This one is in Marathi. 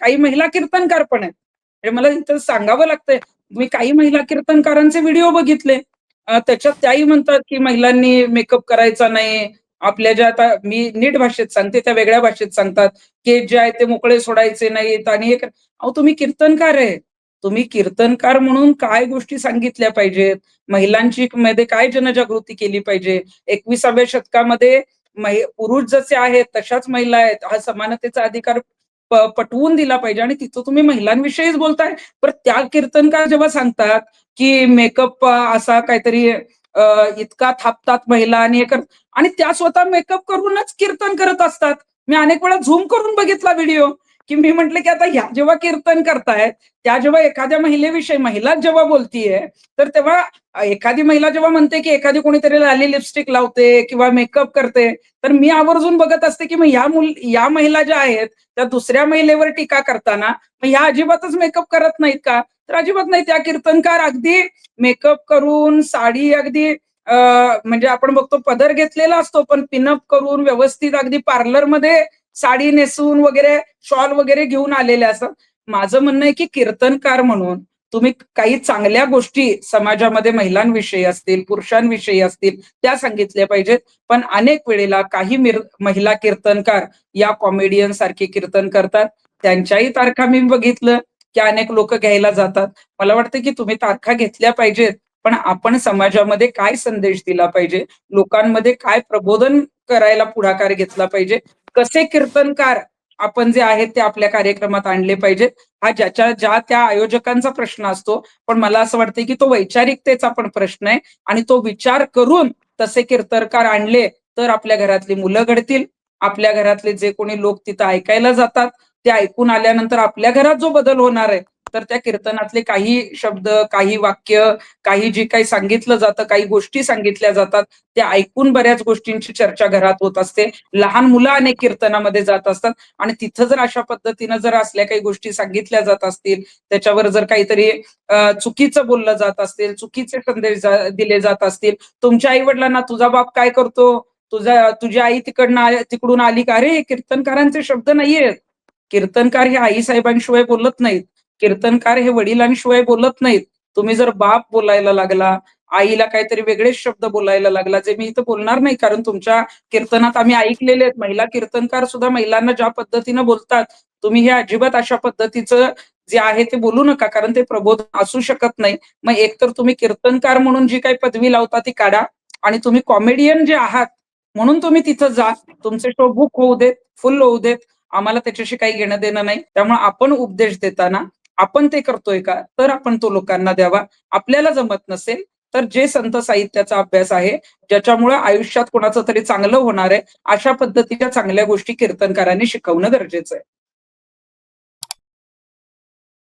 काही महिला कीर्तनकार पण आहेत. मला इथं सांगावं लागतंय. मी काही महिला कीर्तनकारांचे व्हिडिओ बघितले. त्याच्यात त्याही म्हणतात की महिलांनी मेकअप करायचा नाही. आपल्या ज्या आता मी नीट भाषेत सांगते त्या वेगळ्या भाषेत सांगतात. केस जे आहे ते मोकळे सोडायचे नाहीत आणि हे कर- अहो तुम्ही कीर्तनकार आहे तुम्ही कीर्तनकार म्हणून काय गोष्टी सांगितल्या पाहिजेत? महिलांची मध्ये काय जनजागृती केली पाहिजे? एकविसाव्या शतकामध्ये पुरुष जसे आहेत तशाच महिला आहेत. हा समानतेचा अधिकार पटवून दिला पाहिजे आणि तिथं तुम्ही महिलांविषयीच बोलताय. पण त्या कीर्तनकार जेव्हा सांगतात की मेकअप असा काहीतरी इतका थापतात महिला आणि हे कर आणि त्या स्वतः मेकअप करूनच कीर्तन करत असतात. मी अनेक वेळा झूम करून बघितला व्हिडिओ की मी म्हंटल की आता ह्या जेव्हा कीर्तन करतायत त्या जेव्हा एखाद्या महिलेविषयी महिला जेव्हा बोलतीये तर तेव्हा एखादी महिला जेव्हा म्हणते की एखादी कोणीतरी लाली लिपस्टिक लावते किंवा मेकअप करते तर मी आवर्जून बघत असते की मग या मुल या महिला ज्या आहेत त्या दुसऱ्या महिलेवर टीका करताना मग ह्या अजिबातच मेकअप करत नाहीत का? तर अजिबात नाही त्या कीर्तनकार अगदी मेकअप करून साडी अगदी म्हणजे आपण बघतो पदर घेतलेला असतो पण पिनअप करून व्यवस्थित अगदी पार्लरमध्ये साडी नेसून वगैरे शॉल वगैरे घेऊन आलेले असतात. माझं म्हणणं आहे की कीर्तनकार म्हणून तुम्ही काही चांगल्या गोष्टी समाजामध्ये महिलांविषयी असतील पुरुषांविषयी असतील त्या सांगितल्या पाहिजेत. पण अनेक वेळेला काही महिला कीर्तनकार या कॉमेडियन सारखे कीर्तन करतात. त्यांच्याही तारखा मी बघितलं की अनेक लोक घ्यायला जातात. मला वाटतं की तुम्ही तारखा घेतल्या पाहिजेत. पण आपण समाजामध्ये काय संदेश दिला पाहिजे? लोकांमध्ये काय प्रबोधन करायला पुढाकार घेतला पाहिजे? कसे कीर्तनकार आपण जे आहेत ते आपल्या कार्यक्रमात आणले पाहिजेत. हा ज्याच्या ज्या त्या आयोजकांचा प्रश्न असतो पण मला असं वाटतं की तो वैचारिकतेचा पण प्रश्न आहे आणि तो विचार करून तसे कीर्तनकार आणले तर आपल्या घरातली मुलं घडतील. आपल्या घरातले जे कोणी लोक तिथं ऐकायला जातात ते ऐकून आल्यानंतर आपल्या घरात जो बदल होणार आहे तर त्या कीर्तनातले काही शब्द काही वाक्य काही जे काही सांगितलं जातं काही गोष्टी सांगितल्या जातात ते ऐकून बऱ्याच गोष्टींची चर्चा घरात होत असते. लहान मुलं अनेक कीर्तनामध्ये जात असतात आणि तिथं जर अशा पद्धतीनं जर असल्या काही गोष्टी सांगितल्या जात असतील त्याच्यावर जर काहीतरी चुकीचं बोललं जात असतील चुकीचे संदेश जा- दिले जात असतील तुमच्या आई वडिलांना तुझा बाप काय करतो? तुझा तुझी आई तिकडनं तिकडून आली का? अरे हे कीर्तनकारांचे शब्द नाहीयेत. कीर्तनकार हे आई साहेबांशिवाय बोलत नाहीत. कीर्तनकार हे वडिलांशिवाय बोलत नाहीत. तुम्ही जर बाप बोलायला लागला आईला काहीतरी वेगळेच शब्द बोलायला लागला जे मी इथं बोलणार नाही कारण तुमच्या कीर्तनात आम्ही ऐकलेले आहेत. महिला कीर्तनकार सुद्धा महिलांना ज्या पद्धतीनं बोलतात तुम्ही हे अजिबात अशा पद्धतीचं जे आहे ते बोलू नका कारण ते प्रबोधन असू शकत नाही. मग एकतर तुम्ही कीर्तनकार म्हणून जी काही पदवी लावता ती काढा आणि तुम्ही कॉमेडियन जे आहात म्हणून तुम्ही तिथं जा. तुमचे शो बुक होऊ देत फुल होऊ देत. आम्हाला त्याच्याशी काही घेणं देणं नाही. त्यामुळे आपण उपदेश देताना आपण ते करतोय का? तर आपण तो लोकांना द्यावा. आपल्याला जमत नसेल तर जे संत साहित्याचा अभ्यास आहे ज्याच्यामुळे आयुष्यात कोणाचं तरी चांगलं होणार आहे अशा पद्धतीच्या चांगल्या गोष्टी कीर्तनकारांनी शिकवणं गरजेचं आहे.